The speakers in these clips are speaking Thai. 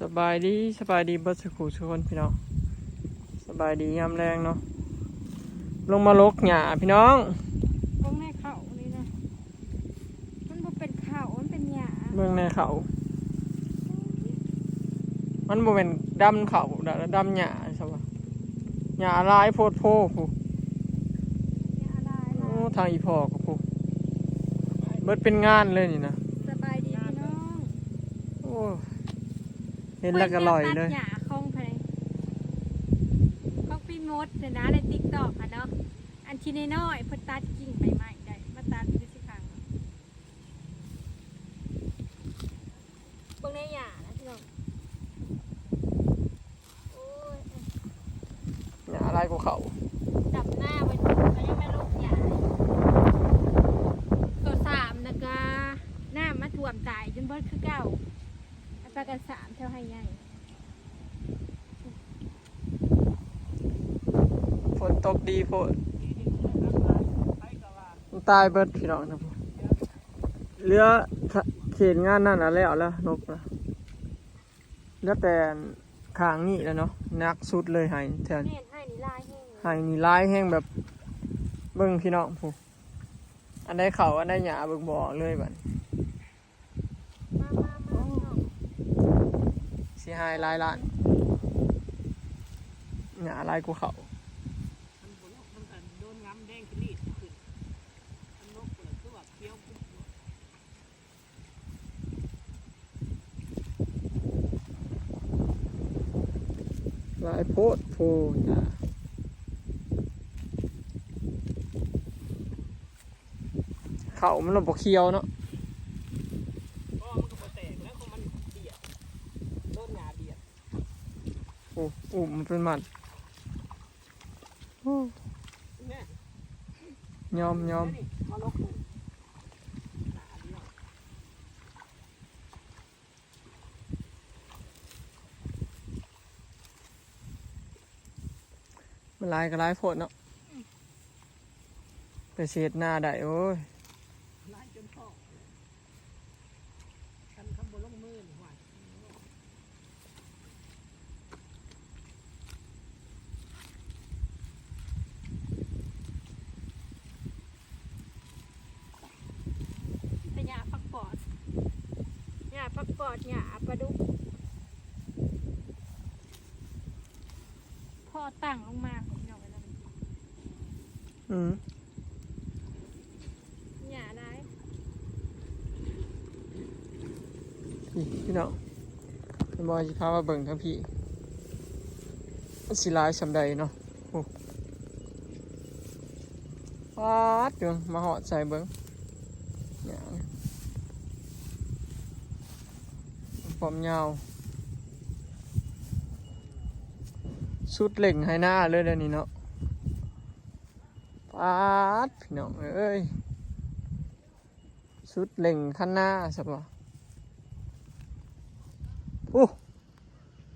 สบายดีสบายดีเบิดสักครู่ทุกคนพี่น้องสบายดียามแรงเนาะลงมาลกหญ้าพี่น้องตรงในเขานี่นะมันบ่เป็นเขามันเป็นหญ้าเมืองในเขา มันบ่เป็นดำเขาดำดำหญ้าใช่ปะหญ้าลายโพดโพผู้หญ้าลายโอ้ลายทางอีพอกับผู้เบิดเป็นงานเลยนี่นะ สบายดีพี่น้อง โอ้ เห็นแล้วก็ลอยเลยตัดหญ้าคงภายของพี่มดเนี่ยนะในติ๊กต็อกอะเนาะ อันที่น้อยๆเพิ่นตัดกิ่งใบไม้ได้มาตัดดูสิครั้งเบิ่งในหญ้านะพี่น้องโอ้ยหญ้าลายกว่าเขาดับหน้าไปก็ยังไม่ลุกใหญ่ตัวสามนะกะหน้ามาท่วมตายจนเบิดคือเก่า แล้วปลากันสามเท่าให้ใหญ่ฝนตกดีโพดมันตายเบิดพี่น้องนะผู้เหลือเขตงานนั่นน่ะแล้วแล้วนกละเหลือแต่ขางนี่แล้วเนาะนักสุดเลยหายแทนเห็นให้นี่ลายแห้งหายนี่ลายแห้งแบบ เบิ่งพี่น้องผู้อันใดเขาอันใดหยาเบิ่งบ่อเลยบัดมามามาพี่น้อง สิหายหลายล้านหยาลายกูเขามันบ่ลกมันก็โดนงำแดงขึ้นนี่ขึ้นมันลกเปิดคือว่าเคี้ยวปุ๊บลายโพดโพหยาเขามันบ่เคี้ยวเนาะ ก็มันก็บ่แตกแล้วของมันเบียดโดนหญ้าเบียด โอุ้มเป็นมัดโอ้แม่ยอมยอมมันลายก็ลายโพดเนาะไปเสียดหน้าได้โอ้ย ลายจนพ่อคันคำบ่ลงมือนี่ว่า เป็นหญ้าปักปอด หญ้าปักปอดหญ้าปลาดุกพ่อตั้งลงมาพี่น้องกันแล้วอืมหญ้าลายพี่พี่น้องเป็นบอยสิพามาเบิ่งทั้งพี่มันสิลายสำใดเนาะโอ้ปาดเดี๋ยวมาหอดใส่เบิ่งหยาง ผมยาว สุดเหล่งให้หน้าเลยเดี๋ยวนี้เนาะปาดพี่น้องเอ้ย สุดเหล่งขั้นหน้าสับวะโอ้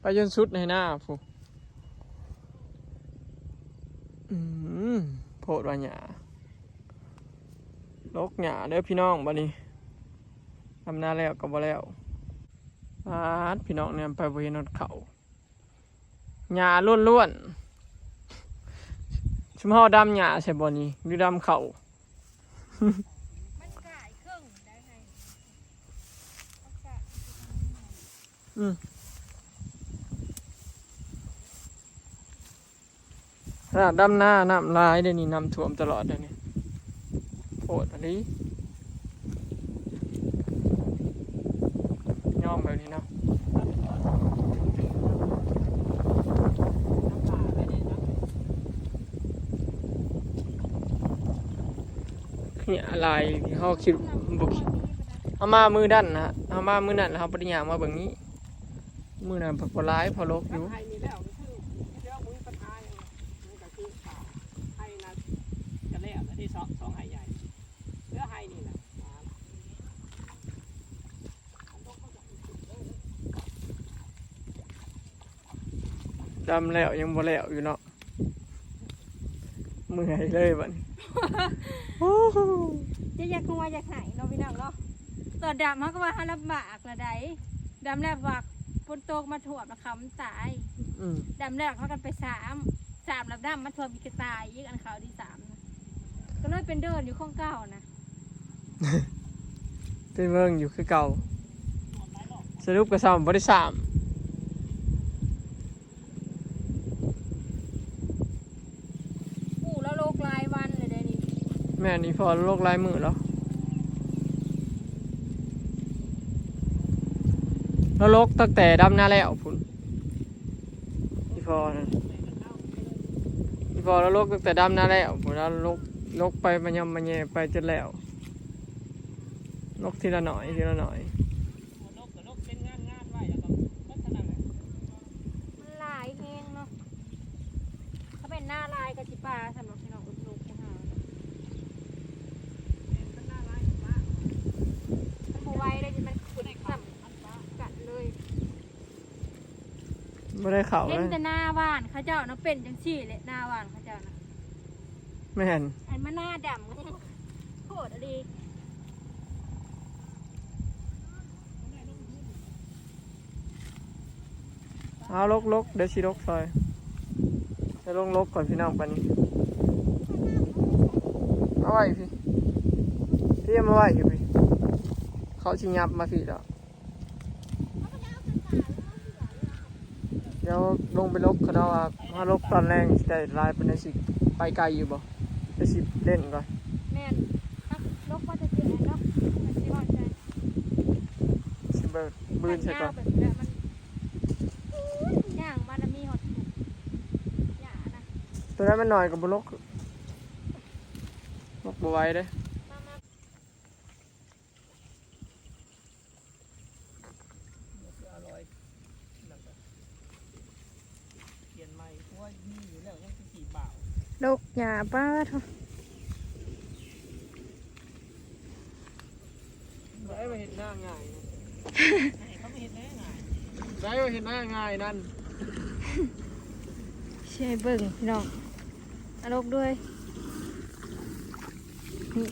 ไปจนสุดในหน้าผู้อืมโพดว่าหยาลกหยาเด้อพี่น้องบัดนี้ทำหน้าแล้วก็บ่แล้ว ปาดพี่น้องเนี่ยไปบริเวณนเขาหญ้าล้วนๆชุมเฮาดำหญ้าใช่บ่นี่หรือดำเขามันกลายครึ่งได้ไงมันกลายขนาดดำหน้าน้ำลายเดี๋ยวนี้น้ำท่วมตลอดเดี๋ยวนี้โพดอันนี้ย่อมแบบนี้เนาะ น้ำตาไปนี่นะ เนี่ยลายเขาคิดบุกเอามามือดันนะเอามามือนั่นแล้วเขาปฏิญามาแบบนี้ มือนั่นพอร้ายพอลกอยู่ไทยนี่แล้วคือเดี๋ยวมึงปัญหญ่นก็คือขาวไทยนะจะแล้วแล้วที่สองสองไห้ใหญ่เหลือไห้นี่ดำแล้วยังบ่แล้วอยู่เนาะ เมื่อยเลยบัดนี้โอ้โหจะอยากงัวอยากหายเนาะพี่น้องเนาะตัวดำเขาก็ว่าหาลำบากละใดดำแล้วบากปนตกมาถ่วมแล้วเขามันตายอืมดำแรกเขากันไปสามสามลำดำมาถ่วมอีกก็ตายอีกอันเขาที่สามนะก็เลยเป็นเดินอยู่ข้องเก้านะเป็นเมืองอยู่คือเก่าสรุปกระซำบริสาม ปู่แล้วโลกรายวันเลยเดี๋ยวนี้ แม่นี่พอโรคลายมือแล้วแล้วโลกตั้งแต่ดำหน้าแล้วพุ่นพี่พอนะพี่พอแล้วโลกตั้งแต่ดำหน้าแล้วพุ่นแล้วโลกโลกไปมันยำมันแย่ไปจนแล้วโลกทีละหน่อยทีละหน่อย หัวนกกับนกเป็นงานงานไว้แล้วก็พัฒนาเลย มันลายแห้งเนาะเขาเป็นหน้าลายกับจิปลาสำหรับพี่น้องอุดลูกของเรา เป็นหน้าร้ายมาก มันโมไว้ได้มันขุดสัมกัดเลย ไม่ได้เข่าเห็นเลยแต่หน้าว่านเขาเจ้าเนาะเป็นจังซี่เลยหน้าว่านเขาเจ้านะแม่นอันมันหน้าดำก็ยังโคตรอะดีเอาลกลกเดี๋ยวชีลกซอยจะลงลกก่อนพี่น้องปานนี้ เอาไว้พี่พี่เอามาไว้อยู่พี่เขาชิงับมาพี่แล้วเดี๋ยวลงไปลกเขาเดาว่าถ้าลกตอนแรงสิได้ลายเป็นสิไปไกลอยู่บ่ไปสิเล่นก่อนแม่นนักลกว่าจะเจอเนาะมันสิว่าใจสิเบิดบืนใช่ก่อนแบบนี้มันย่างมันมีหอดถูกหยานะตัวนั้นมันหน่อยกับบลกลกบไหว้เด้ มามา อร่อยนั่นก็เปลี่ยนใหม่เพราะว่ามีอยู่แล้วยังสิกี่ บ่าวลกหยาป้าทได้มาเห็นหน้าง่ายให้เขาไม่เห็นได้ไงได้มาเห็นหน้าง่ายนั่นใช่เบิ่งพี่น้องเอาลกด้วยนี่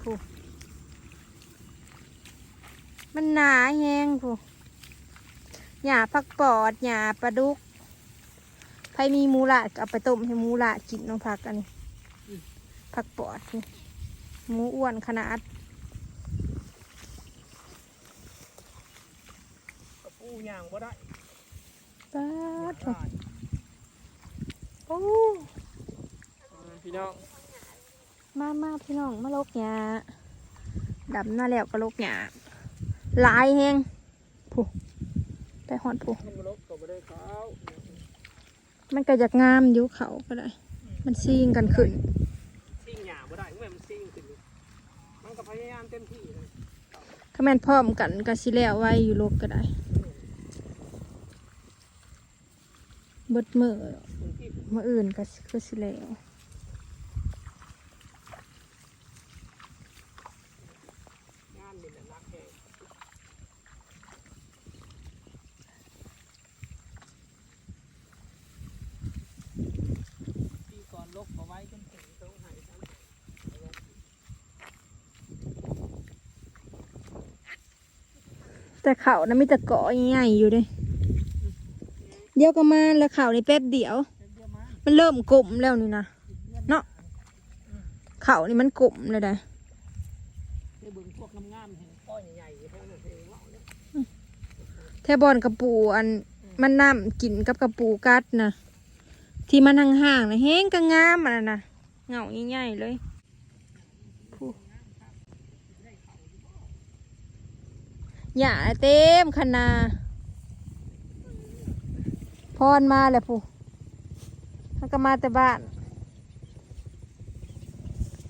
ผู้มันหนาแฮงผู้หยาผักปอดหยาปลาดุกใค รมีหมูละก็เอาไปต้มให้หมูละกินน้องผักอันนี้ผักปอดนี่หมูอ้วนขนาดกระปูย่างบ่ได้ป้าดได้โอ้พี่น้องมามาพี่น้องมาลกหยาดำหน้าแล้วก็ลกหยาหลายแฮงผู้ไปหอดผู้มันมาลกก็ไม่ได้เขา มันก็อยากงามอยู่เขาก็ได้ มันซิงกันขึ้น ซิ่งหยาบ่ได้เมื่อมันซิ่งขึ้นมันก็พยายามเต็มที่เลยถ้าแม่นพร้อมกันก็สิแล้วไว้อยู่ลกก็ได้เบิดมือพื้นที่มืออื่นก็สิก็สิแล้ว งานนี่แหละรักแห่ปีก่อนลกเอาไว้จนถึงตรงไหนซ้ำ แต่เขานะมีแต่เกาะใหญ่ๆอยู่เด้เดี๋ยวก็มาแล้วเขาในแป๊บเดียวเดียวมามันเริ่มกลมแล้วนี่นะเนาะเขานี่มันกลมเลยได้ได้เบิ่งพวกงามๆเห็นก้อยใหญ่ๆแค่นั้นเองว่าเนี่ยแทบอนกระปูอันมันน้ำกินกับกระปูกัดนะที่มันห่างๆนะเฮงก็งามอันนั้นนะเงาใหญ่ๆเลย หญ้าเต็มคณาพรมาแล้วผู้มันก็มาแต่บ้าน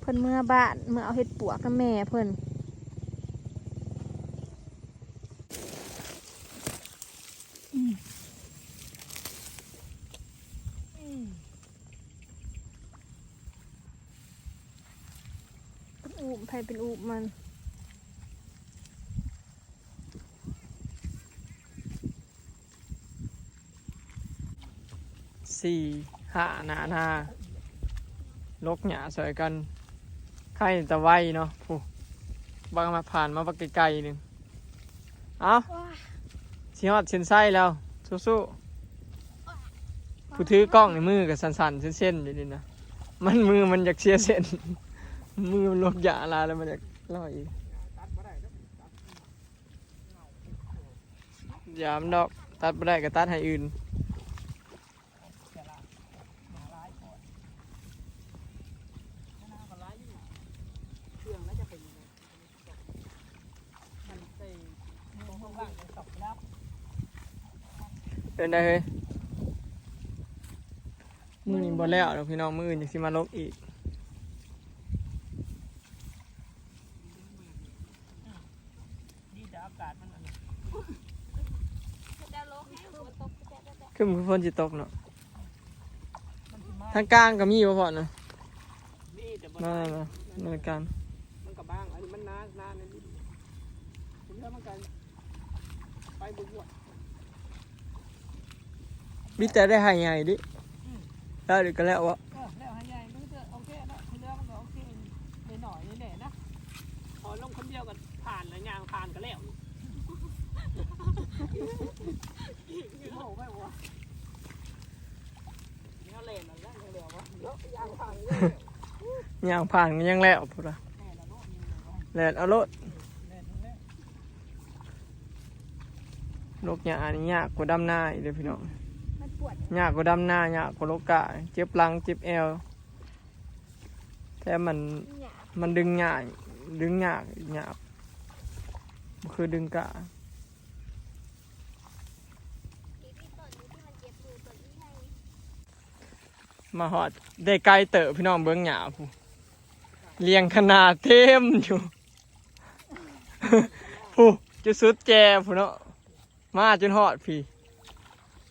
เพิ่นเมื่อบ้านเมื่อเอาเห็ดปวกกับแม่เพิ่นเป็นอูมใครเป็นอูมมัน สี่ห้าหนาหน้าลกหยาสวยกันไข่ตะไวเนาะผู้บางมาผ่านมาบักไกลๆหนึ่งเอาสิฮอดเส้นไส้แล้วสู้ๆผู้ถือกล้องในมือกับสั่นๆเส้นๆอยู่นี่นะมันมือมันอยากเสียเส้น มือมันลบยาลาแล้วมันอยากลอยอีกยามดอกตัดบ่ได้ก็ตัดให้อื่น แต่ละหาร้ายก่อนมะนาวก็ร้ายอยู่เครื่องแล้วจะเป็นยังไงมันใส่ตรงข้างล่างเป็นตอกแล้ว เป็น ได้เฮ้ยมือนี้บ่แล้วเดี๋ยวพี่น้องมืออื่นอยากสิมาลกอีกดีแต่อากาศมันอันนั้นคือมือฝนสิตกเนาะมันสิมาทางกลางก็มีบ่พอนะดีแต่บ่มาได้มามาทางกลางมันก็บางอันนี้มันนานนานอันนี้ผมเลือกมันกันไปบุกบวช มีแต่ได้ให้ใหญ่ดิแล้วเดี๋ยวก็แล้ววะเออแล้วให้ใหญ่มันก็โอเคแล้วผมเลือกมันก็โอเคนิดหน่อยนี่แหละนะพอลงคนเดียวก็ผ่านแล้วยางผ่านก็แล้วโอ้ไม่วะนี่เขาเล่นอะไรกันเดี๋ยววะแล้วยางผ่านเลยย่างผ่านก็ยังแล้วพุ่นล่ะแม่ละโน่นนี่เลยวะแล่นเอารถเล่นเล่นลกหญ้านี่ยากกว่าดำหน้าอีกเด้อพี่น้องมัน ปวดยากกว่าดำหน้ายากกว่าโลกะ เจ็บหลังเจ็บแอวแต่มันหยามันดึงง่ายดึงหยากยากบ่คือดึงกะอีพี่ต้นนี้ที่มันเจ็บอยู่ต้นนี้ไงมาหอดได้ไกลเตอะพี่น้องเบิ้องหยาผู้เลี้ยงขนาดเต็มอยู่ ผู้จะสุดแจผู้เนาะมาจนหอดพี่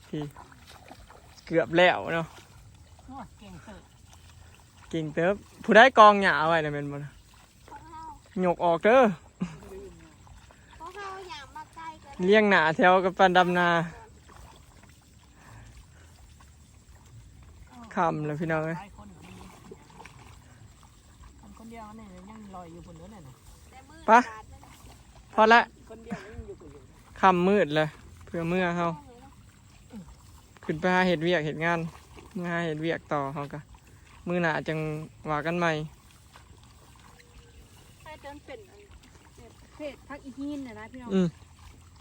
พี่ เกือบแล้วเนาะโอ้ยเก่งเสิร์ฟเก่งเติบผู้ได้กองหยาไว้นะเป็นบ่นะของเฮาหยกออกเด้อของเฮาหยามาไกลกันเลี้ยงหนาแถวกับปันดำนาคำเลยพี่น้องเอ้ยหลายคนก็มีคนคนเดียวนี่ยังลอยอยู่บนเนื้อเนี่ยนะแต่มือปะขาดนั่นน่ะพอละคนเดียวยังอยู่กับอยู่คำมืดเลยเพื่อเมื่อเฮา ต้องเลยเนาะ ขึ้นไปหาเห็ดเวียกเห็ดงานเมื่อหาเห็ดเวียกต่อเฮาก็มือหนาจังว่ากันใหม่ถ้าจนเป็นอันแบบเพศพักอีหินน่ะนะพี่น้องอืม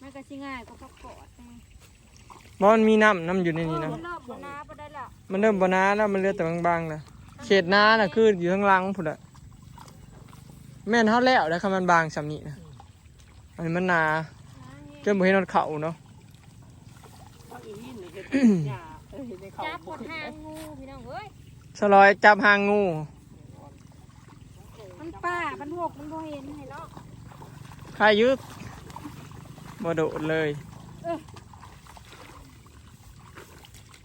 มันก็สิง่ายกว่าพักกอดไงบอนมีน้ำน้ำอยู่ในนี้นะเออมันรอบบ่นาบ่ได้แล้วมันเริ่มบนาแล้วมันเหลือแต่บางๆแล้วเขตน้าน่ะคืออยู่ข้างหลังพุ่นอะแม่นเฮาแล้วแล้วคำมันบางสำนี้นะอันนี้มันหนาจนบ่เห็นนเขาเนาะพักอี หินนี่เห็ดหญ้าเออเห็ดในเขาจับกดหางงูพี่น้องเอ้ย สลอยจับหางงู มันป่า มันหกมันบ่เห็นเห็นเนาะใครยึดบ่โดดเลย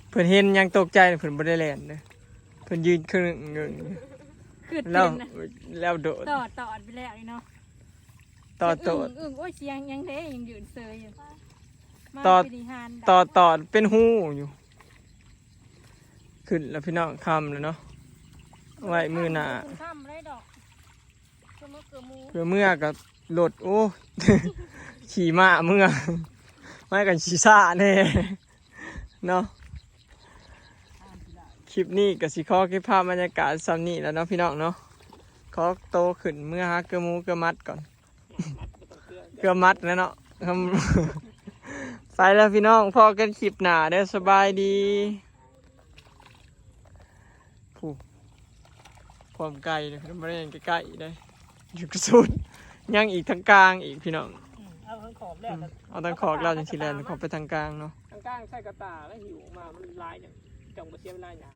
เพิ่นเห็นยังตกใจเพิ่นบ่ได้แล่นเด้อเพิ่นยืนครึ่งเงงคือแล้วตื่นนะแล้วโดดต่อต่อไปแล้วนี่เนาะต่อโตด อึ้งอึ้งโอ้ยเสียงยังเด้ยังยืนเซยอยู่มา ต่อปีนิหารต่อตอดเป็นหูอยู่ ขึ้นแล้วพี่น้องคำแล้วเนาะไว้มือหนาคุณทำไรดอกคือมือคือมูเพื่อเมื่อกับโหลดโอ้ขี่ม้าเมื่อไม่กันชีซ่าแน่เนาะคลิปนี้กับสิขอเก็บภาพบรรยากาศซ้ำนี้แล้วเนาะพี่น้องเนาะขอโตขึ้นเมื่อฮะเกลือหมูเกลือมัดก่อน เกลือมัดแล้วเนาะทำ ไปแล้วพี่น้องพอกันคลิปหนาเด้อสบายดีผู้ความไกลเลยพี่น้องไม่ได้ยังใกล้ๆได้อยู่กระสุนยังอีกทางกลางอีกพี่น้องอืมเอาทั้งขอบแล้วก็เอาทางขอกเราจังทีแลนขอไปทางกลางเนาะ ทางกลางใส่กระตาแล้วหิวออกมา มันลายเนี่ยจังบ่เสียเวลาหยา